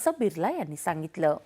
असं बिर्ला यांनी सांगितलं.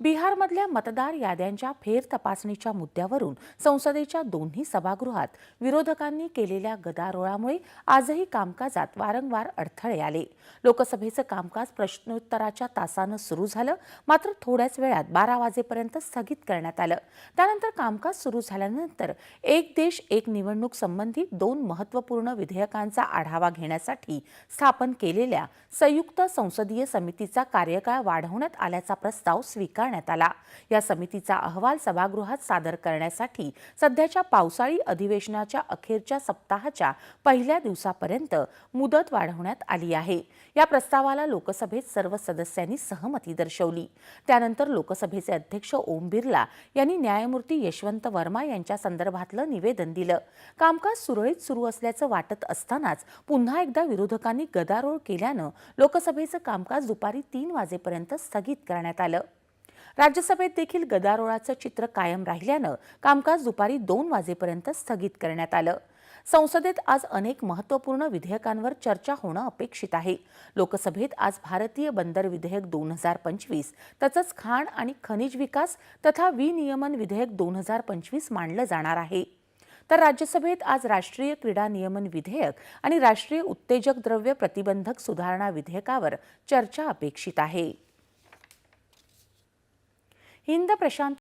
बिहारमधल्या मतदार याद्यांच्या फेरतपासणीच्या मुद्द्यावरून संसदेच्या दोन्ही सभागृहात विरोधकांनी केलेल्या गदारोळामुळे आजही कामकाजात वारंवार अडथळे आले. लोकसभेचं कामकाज प्रश्नोत्तराच्या तासानं सुरू झालं मात्र थोड्याच वेळात बारा वाजेपर्यंत स्थगित करण्यात आलं. त्यानंतर कामकाज सुरू झाल्यानंतर एक देश एक निवडणूक संबंधित दोन महत्त्वपूर्ण विधेयकांचा आढावा घेण्यासाठी स्थापन केलेल्या संयुक्त संसदीय समितीचा कार्यकाळ वाढवण्यात आल्याचा प्रस्ताव स्वीकार करण्यात आला. या समितीचा अहवाल सभागृहात सादर करण्यासाठी सध्याच्या पावसाळी अधिवेशनाच्या अखेरच्या सप्ताहाच्या पहिल्या दिवसापर्यंत मुदत वाढवण्यात आली आहे. या प्रस्तावाला लोकसभेत सर्व सदस्यांनी सहमती दर्शवली. त्यानंतर लोकसभेचे अध्यक्ष ओम बिर्ला यांनी न्यायमूर्ती यशवंत वर्मा यांच्या संदर्भातलं निवेदन दिलं. कामकाज सुरळीत सुरू असल्याचं वाटत असतानाच पुन्हा एकदा विरोधकांनी गदारोळ केल्यानं लोकसभेचं कामकाज दुपारी तीन वाजेपर्यंत स्थगित करण्यात आलं. राज्यसभेत देखील गदारोळाचं चित्र कायम राहिल्यानं कामकाज दुपारी दोन वाजेपर्यंत स्थगित करण्यात आलं. संसदेत आज अनेक महत्त्वपूर्ण विधेयकांवर चर्चा होणं अपेक्षित आहे. लोकसभेत आज भारतीय बंदर विधेयक दोन हजार पंचवीस तसंच खाण आणि खनिज विकास तथा विनियमन विधेयक दोन हजार पंचवीस मांडलं जाणार आहे. तर राज्यसभेत आज राष्ट्रीय क्रीडा नियमन विधेयक आणि राष्ट्रीय उत्तेजक द्रव्य प्रतिबंधक सुधारणा विधेयकावर चर्चा अपेक्षित आहे. हिंद प्रशांत